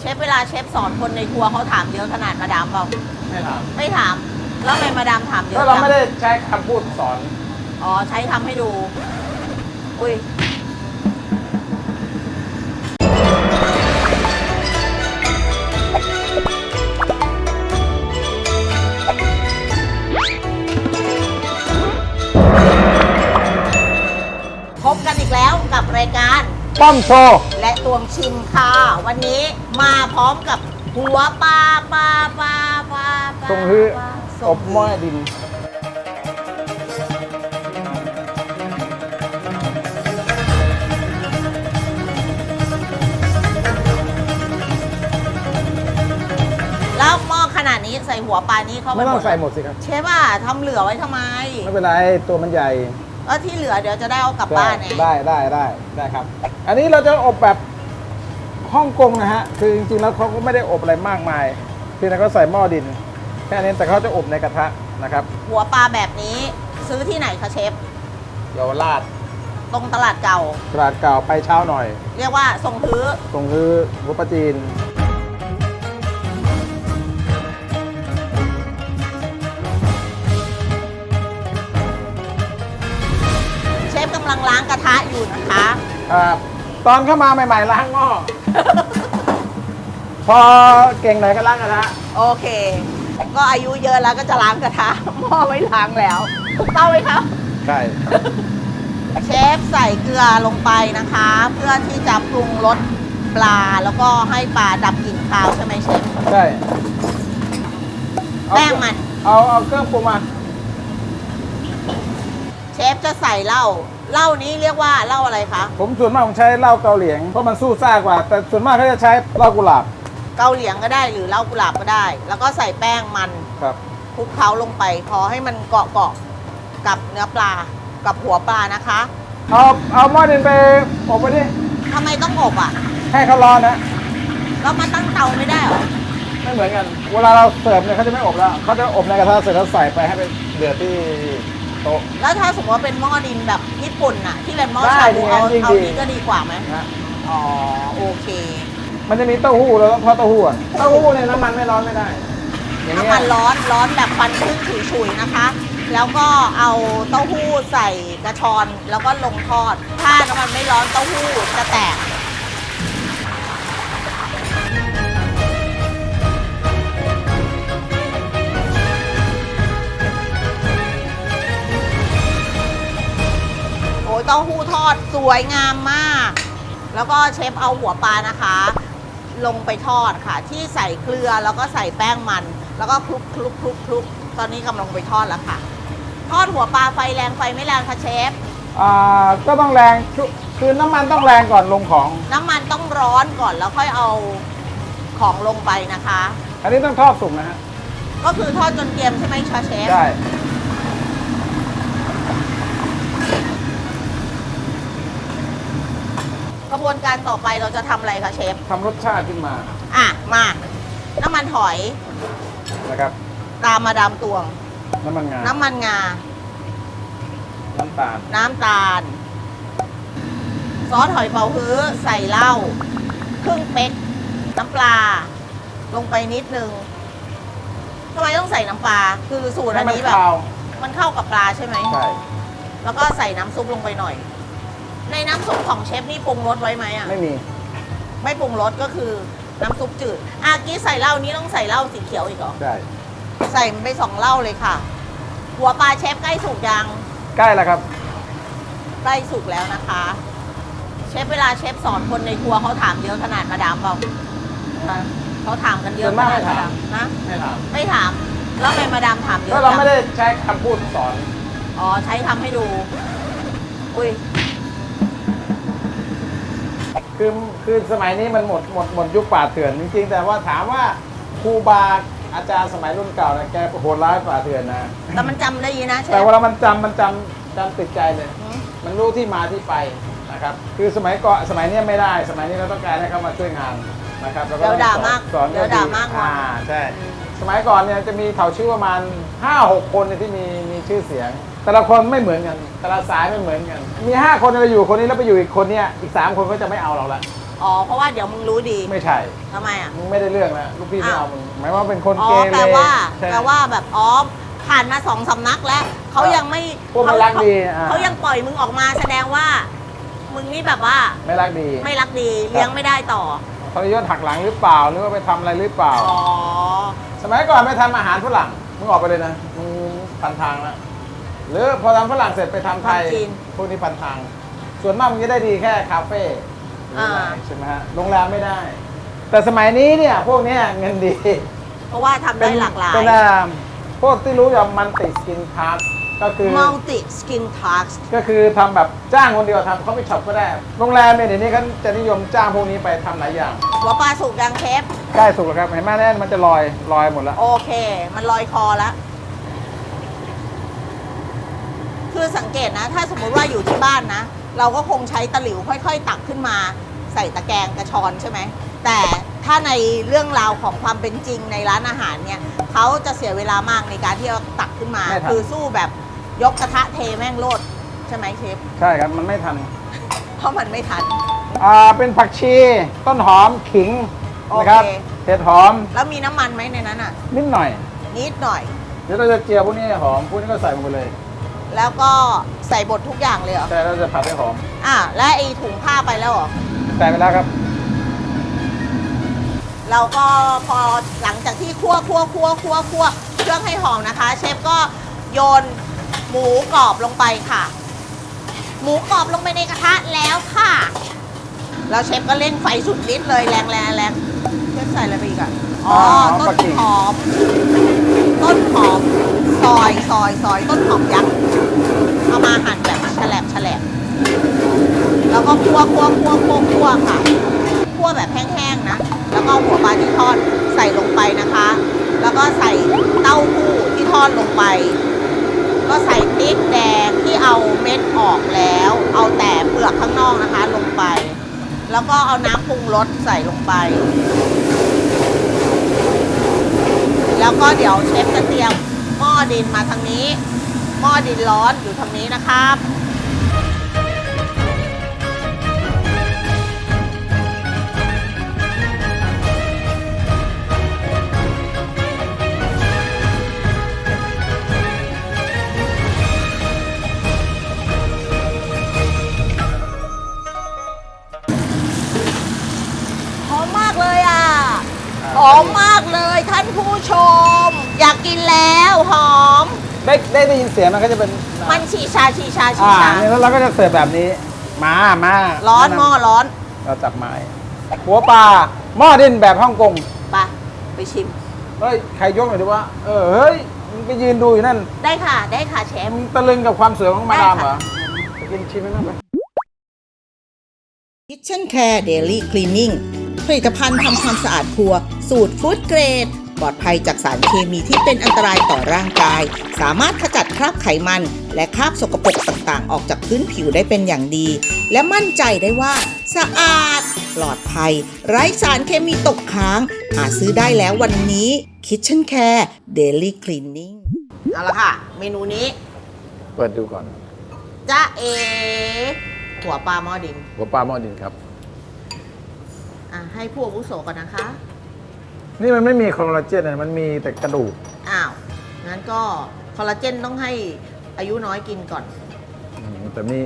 เชฟเวลาเชฟสอนคนในครัวเขาถามเยอะขนาดมาดามเปล่าไม่ถามไม่ถาม แล้วทำไมมาดามถามเยอะก็เราจังไม่ได้ใช้คำพูดสอน อ๋อใช้ทำให้ดู อุ้ยพบกันอีกแล้วกับรายการ ป้อมโชว์และตวงชิมค่ะ วันนี้มาพร้อมกับหัวปลาปลาปลาปลาปลาทรงฮื้อปลาอบหม้อดิน แล้วหม้อขนาดนี้ใส่หัวปลานี้เข้าไปไม่ต้องดใส่หมดสิครับ เชฟอะทำเหลือไว้ทำไม ไม่เป็นไร ตัวมันใหญ่ แล้วที่เหลือเดี๋ยวจะได้เอากลับบ้านไงได้ได้ได้ได้ครับ อันนี้เราจะอบแบบฮ่องกงนะฮะ คือจริงๆแล้วเขาก็ไม่ได้อบอะไรมากมายเพียงแต่เขาใส่หม้อดินแค่นี้แต่เขาจะอบในกระทะนะครับ หัวปลาแบบนี้ซื้อที่ไหนคะเชฟเยาวราชตรงตลาดเก่า ตลาดเก่าไปเช้าหน่อย เรียกว่าทรงพื้ตรงคือหัวปลาจีน นะคะอ่าตอนเข้ามาใหม่ๆล้างหม้อ พอเก่งหน่อยก็ล้างกระทะโอเค ก็อายุเยอะแล้วก็จะล้างกระทะหม้อไม่ล้างแล้วถูกต้องไหมคะใช่ เชฟใส่เกลือลงไปนะคะ เพื่อที่จะปรุงรสปลาแล้วก็ให้ปลาดับกลิ่นคาวใช่ไหมเชฟ ใช่เอาแป้งมัน เอาเอาเครื่องปรุงมา เชฟจะใส่เหล้าเหล้านี้เรียกว่าเหล้าอะไรคะ ผมส่วนมากผมใช้เหล้าเกาหลีเพราะมันสู้ซ่ากว่า แต่ส่วนมากเขาจะใช้เหล้ากุหลาบเกาเหลียงก็ได้หรือเหล้ากุหลาบก็ได้ แล้วก็ใส่แป้งมันครับ คลุกเคล้าลงไป พอให้มันเกาะเกาะๆกับเนื้อปลากับหัวปลานะคะเอาเอาหม้อดินไปอบไปดิทำไมต้องอบอะให้เขาร้อนนะเรามาตั้งเตาไม่ได้เหรอไม่เหมือนกัน เวลาเราเสิร์ฟเนี่ยเขาจะไม่อบแล้วเขาจะอบในกระทะเสร็จแล้วใส่ไปให้ไปเดือดที่ โต๊ะ แล้วถ้าสมมติว่าเป็นหม้อดินแบบญี่ปุ่นน่ะ ที่เป็นหม้อได้ชาบูเอาดีๆเอาดี นี้ก็ดีกว่าไหมนะอ๋อโอเคมันจะมีเต้าหู้แล้วก็ทอดเต้าหู้อะเต้าหู้เนี่ยน้ำมันไม่ร้อนไม่ได้ อย่างเงี้น้ำยมันร้อนร้อนแบบควันขึ้นฉุยๆนะคะ แล้วก็เอาเต้าหู้ใส่กระชอนแล้วก็ลงทอด ถ้าน้ำมันไม่ร้อนเต้าหู้จะแตก เต้าหู้ทอดสวยงามมาก แล้วก็เชฟเอาหัวปลานะคะ ลงไปทอดค่ะ ที่ใส่เกลือแล้วก็ใส่แป้งมัน แล้วก็คลุกคลุกคลุกคลุกตอนนี้กำลังไปทอดแล้วค่ะ ทอดหัวปลาไฟแรงไฟไม่แรงค่ะเชฟอ่าก็ต้องแรงชุคือน้ำมันต้องแรงก่อนลงของ น้ำมันต้องร้อนก่อนแล้วค่อยเอาของลงไปนะคะ อันนี้ต้องทอดสุกนะฮะก็คือทอดจนเกรียมใช่ไหมคะเชฟได้ ระบวนการต่อไปเราจะทำอะไรคะเชฟ ทำรสชาติขึ้นมาอะ มาน้ำมันหอยนะครับ ตามมาดามตวง น้ำมันงา น้ำมันงา น้ำตาล น้ำตาล ซอสหอยเป๋าฮื้อใส่เหล้าครึ่งเป๊กน้ำปลา ลงไปนิดนึงทำไมต้องใส่น้ำปลา คือสูตรให้อันมันนี้แบบคาวมันเข้ากับปลาใช่ไหม ใช่ แล้วก็ใส่น้ำซุปลงไปหน่อย ในน้ำซุปของเชฟนี่ปรุงรสไว้ไหมอะ ไม่มี ไม่ปรุงรสก็คือน้ำซุปจืดอากี้ใส่เหล้านี้ต้องใส่เหล้าสีเขียวอีกเหรอ ได้ ใส่มันไปสองเหล้าเลยค่ะ หัวปลาเชฟใกล้สุกยัง ใกล้แล้วครับ ใกล้สุกแล้วนะคะ เชฟเวลาเชฟสอนคนในครัวเขาถามเยอะขนาดมาดามเปล่าเขาถามกันเยอะส่วนมากขนาดไม่ถามนะ ไม่ถามไม่ถาม แล้วทำไมมาดามถามเยอะก็เราจังไม่ได้ใช้คำพูดสอน อ๋อ ใช้ทำให้ดู อุ้ย คือคือสมัยนี้มันหมดหมดหมดยุคป่าเถื่อนจริงๆ แต่ว่าถามว่าครูบาอาจารย์สมัยรุ่นเก่าเนี่ยแกโหดร้ายป่าเถื่อนนะ แต่มันจำได้ยีนะเชแต่ฟเวลามันจำมันจำจำติดใจเลย อืมมันรู้ที่มาที่ไปนะครับ คือสมัยก่อนสมัยเนี้ยไม่ได้ สมัยนี้เราต้องการให้เขามาช่วยงานนะครับแล้วก็เดี๋ยวต้องด่าสอนมากสอนเดี๋ยวด่ามากอ่าใช่ สมัยก่อนเนี่ยจะมีเถาชื่อประมาณ5 6 คนเนี่ยที่มีมีชื่อเสียง แต่ละคนไม่เหมือนกัน แต่ละสายไม่เหมือนกัน มี 5 คนเราอยู่คนนี้แล้วไปอยู่อีกคนเนี่ยอีก 3 คนก็จะไม่เอาเราละอ๋อ เพราะว่าเดี๋ยวมึงรู้ดีไม่ใช่ทำไมอะ มึงไม่ได้เรื่องแล้วลูกพี่ไม่อ้าวเอามึงหมายว่าเป็นคนอ๋อเกเรแปลว่าใช่แปลว่าแบบอ๋อผ่านมาสองสำนักแล้วเขายังไม่พวกไม่รักดีอ่าเขายังปล่อยมึงออกมาแสดงว่า มึงนี่แบบว่าไม่รักดี ไม่รักดีเลี้ยงไม่ได้ต่อเขายศหักหลังหรือเปล่าหรือว่าไปทำอะไรหรือเปล่าอ๋อสมัยก่อนไม่ทำอาหารฝรั่งมึงออกไปเลยนะมึงพันทางแล้ว หรือพอทำฝรั่งเสร็จไปทำไทยทำจีนพวกนี้พันทาง ส่วนมากมึงจะได้ดีแค่คาเฟ่หรืออะไรอ่า ใช่ไหมฮะโรงแรมไม่ได้ แต่สมัยนี้เนี่ยพวกเนี้ยเงินดี เพราะว่าทำได้หลากหลาย เป็นอ่าพวกที่รู้อย่างมันติสกินพาร์ก็คือ multi skin task ก็คือทำแบบจ้างคนเดียวทำเขาไม่ช็อปก็ได้ โรงแรมเนี่ยเดี๋ยวนี้เขาจะนิยมจ้างพวกนี้ไปทำหลายอย่าง หัวปลาสุกยังเชฟใกล้สุกแล้วครับเห็นไหมแน่นมันจะลอยลอยหมดแล้ว โอเค มันลอยคอแล้ว คือสังเกตนะ ถ้าสมมุติว่าอยู่ที่บ้านนะ เราก็คงใช้ตะหลิวค่อย ๆ ตักขึ้นมา ใส่ตะแกรงกระชอนใช่ไหม แต่ถ้าในเรื่องราวของความเป็นจริงในร้านอาหารเนี่ยเขาจะเสียเวลามากในการที่จะตักขึ้นมา ไม่ทัน คือสู้แบบยกกระทะเทแม่งโลดใช่ไหมเชฟใช่ครับมันไม่ทันเพราะมันไม่ทัน อ่าเป็นผักชี ต้นหอมขิงโอเคนะครับเห็ดหอมแล้วมีน้ำมันไหมในนั้นอะ นิดหน่อยนิดหน่อย เดี๋ยวเราจะเจียวพวกนี้ให้หอมพวกนี้ก็ใส่ลงไปเลย แล้วก็ใส่บดทุกอย่างเลยเหรอ ใช่เราจะผัดให้หอมอะ แล้วไอ้ถุงผ้าไปแล้วเหรอ ใส่ไปแล้วครับ เราก็พอหลังจากที่คั่วคั่วคั่วคั่วคั่วเครื่องให้หอมนะคะ เชฟก็โยนหมูกรอบลงไปค่ะ หมูกรอบลงไปในกระทะแล้วค่ะ แล้วเชฟก็เร่งไฟสุดฤทธิ์เลยแรงแรงแรงเชฟใส่อะไรไปอีกอะอ๋ออ๋อต้ปันกกิ่ง หอม ต้นหอมซอยซอยซอยต้นหอมยักษ์ เอามาหั่นแบบแฉลบแฉลบแล้วก็คั่วคั่วคั่วคั่วคั่วค่ะคั่วแบบแห้งๆนะ แล้วก็หัวปลาที่ทอดใส่ลงไปนะคะ แล้วก็ใส่เต้าหู้ที่ทอดลงไป ก็ใส่พริกแดงที่เอาเม็ดออกแล้ว เอาแต่เปลือกข้างนอกนะคะลงไป แล้วก็เอาน้ำปรุงรสใส่ลงไป แล้วก็เดี๋ยวเชฟจะเตรียมหม้อดินมาทางนี้ หม้อดินร้อนอยู่ทางนี้นะครับ ได้ได้ได้ยินเสียงมันก็จะเป็นมันชีชาชีชาชีอ่าชา เนี่ยแล้วเราก็จะเสิร์ฟแบบนี้ มามาร้อนหม้อร้อนเราจับไม้หัวปลาหม้อดินแบบฮ่องกงไปไปชิม เฮ้ยใครยกหน่อยดิว่า เออเฮ้ยมึงไปยืนดูอยู่นั่นได้ค่ะได้ค่ะเชฟ มึงตะลึงกับความสวยของมาดามได้เหรค่ะอไปกินชิมไหมน้องไป Kitchen Care Daily Cleaning ผลิตภัณฑ์ทำความสะอาดครัว สูตรฟู้ดเกรด ปลอดภัยจากสารเคมีที่เป็นอันตรายต่อร่างกาย สามารถขจัดคราบไขมัน และคราบสกปรกต่างๆ ออกจากพื้นผิวได้เป็นอย่างดี และมั่นใจได้ว่า สะอาด ปลอดภัย ไร้สารเคมีตกค้าง หาซื้อได้แล้ววันนี้ Kitchen Care Daily Cleaning เอาละค่ะ เมนูนี้เปิดดูก่อนจ้าเอหัวปลาหม้อดิน หัวปลาหม้อดินครับ อะให้ผู้อาวุโสก่อนนะคะ นี่มันไม่มีคอลลาเจนนะมันมีแต่กระดูก อ้าว งั้นก็คอลลาเจนต้องให้อายุน้อยกินก่อน อืมแต่นี่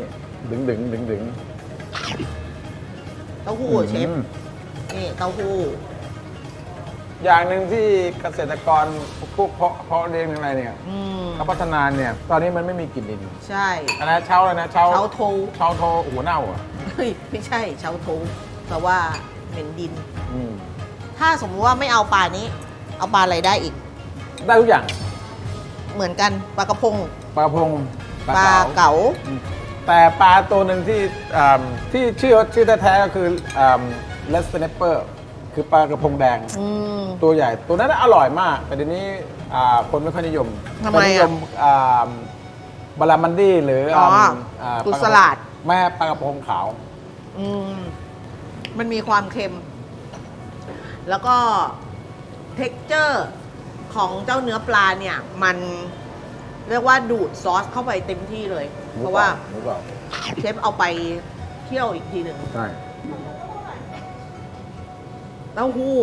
ดึงดึงดึงดึงเต้าหู้เชฟ อืมนี่เต้าหู้ อย่างหนึ่งที่เกษตรกรพวกเพาะเพาะเลี้ยงอะไรเนี่ยอืม เขาพัฒนาเนี่ย ตอนนี้มันไม่มีกลิ่นดินใช่ อันนั้นเช้าเลยนะเช้าเช้าโทเช้าโทหัวเน่าอะเฮ้ย ไม่ใช่เช้าโทแต่ว่าเหม็นดิน อืม ถ้าสมมติว่าไม่เอาปลานี้ เอาปลาอะไรได้อีก ได้ทุกอย่างเหมือนกันปลากระพงปลากระพงปลาเก๋าอืมแต่ปลาตัวหนึ่งที่อ่าที่ชื่อชื่อแท้ๆก็คือเลสเนปเปอร์คือปลากระพงแดง อืม ตัวใหญ่ตัวนั้นอร่อยมาก แต่เดี๋ยวนี้อ่าคนไม่ค่อยนิยมทำไมอะปนิยมอ่าบารามันดี้หรืออ๋ออ่ากุปากสระพงลาด แม่ปลากระพงขาว อืมมันมีความเค็ม แล้วก็เท็กเจอร์ของเจ้าเนื้อปลาเนี่ย มันเรียกว่าดูดซอสเข้าไปเต็มที่เลย เพราะว่าหมูกรอบเชฟเอาไปเคี่ยวอีกทีหนึ่งใช่เต้าหู้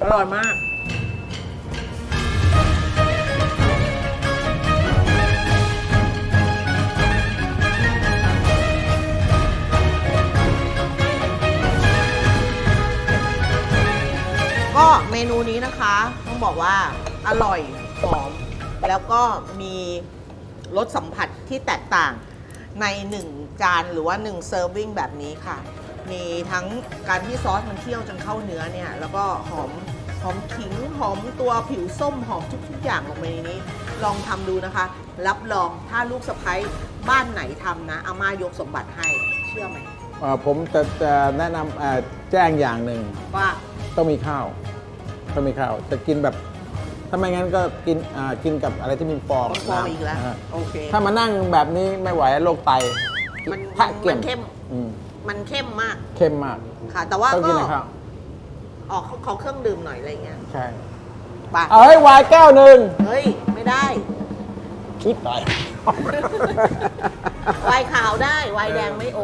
อร่อยมากก็ บอกว่าอร่อยหอม แล้วก็มีรสสัมผัสที่แตกต่างใน 1 จานหรือว่า1เซอร์วิงแบบนี้ค่ะ มีทั้งการที่ซอสมันเคี่ยวจนเข้าเนื้อเนี่ย แล้วก็หอมหอมขิงหอมตัวผิวส้มหอมทุกๆ อย่างลงไปในนี้ ลองทำดูนะคะ รับรองถ้าลูกสะพ้ยบ้านไหนทำนะอาม่ายกสมบัติให้เชื่อไหม เอ่อผมจะจะแนะนำเอ่อแจ้งอย่างหนึ่งว่า ต้องมีข้าว ต้องมีข้าวจะกินแบบถ้าไม่งั้นก็กินอ่ากินกับอะไรที่มีฟองฟองอีกแล้ว นะฮะโอเค ถ้ามานั่งแบบนี้ไม่ไหวโรคไตมันพระเกี่ยมันเข้ม อืมมันเข้มมากเข้มมากค่ะ แต่ว่าต้องก็กินกับข้าวออกขอเครื่องดื่มหน่อยอะไรเงี้ยใช่ไปเอาให้วายแก้วหนึ่งเฮ้ย ไม่ได้คิดไปไวน์ขาวได้ไวน์แดงไม่โอ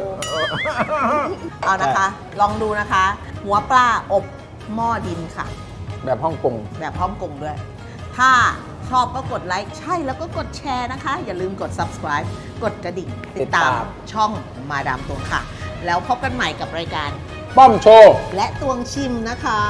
เอานะคะ ลองดูนะคะ หัวปลาอบหม้อดินค่ะ แบบฮ่องกง แบบพร้อมกลมด้วย ถ้าชอบก็กดไลค์ใช่แล้วก็กดแชร์นะคะ อย่าลืมกด subscribe กดกระดิ่ง ติดตามติดตามช่องมาดามตวงค่ะ แล้วพบกันใหม่กับรายการ ป้อมโชว์ และตวงชิมนะคะ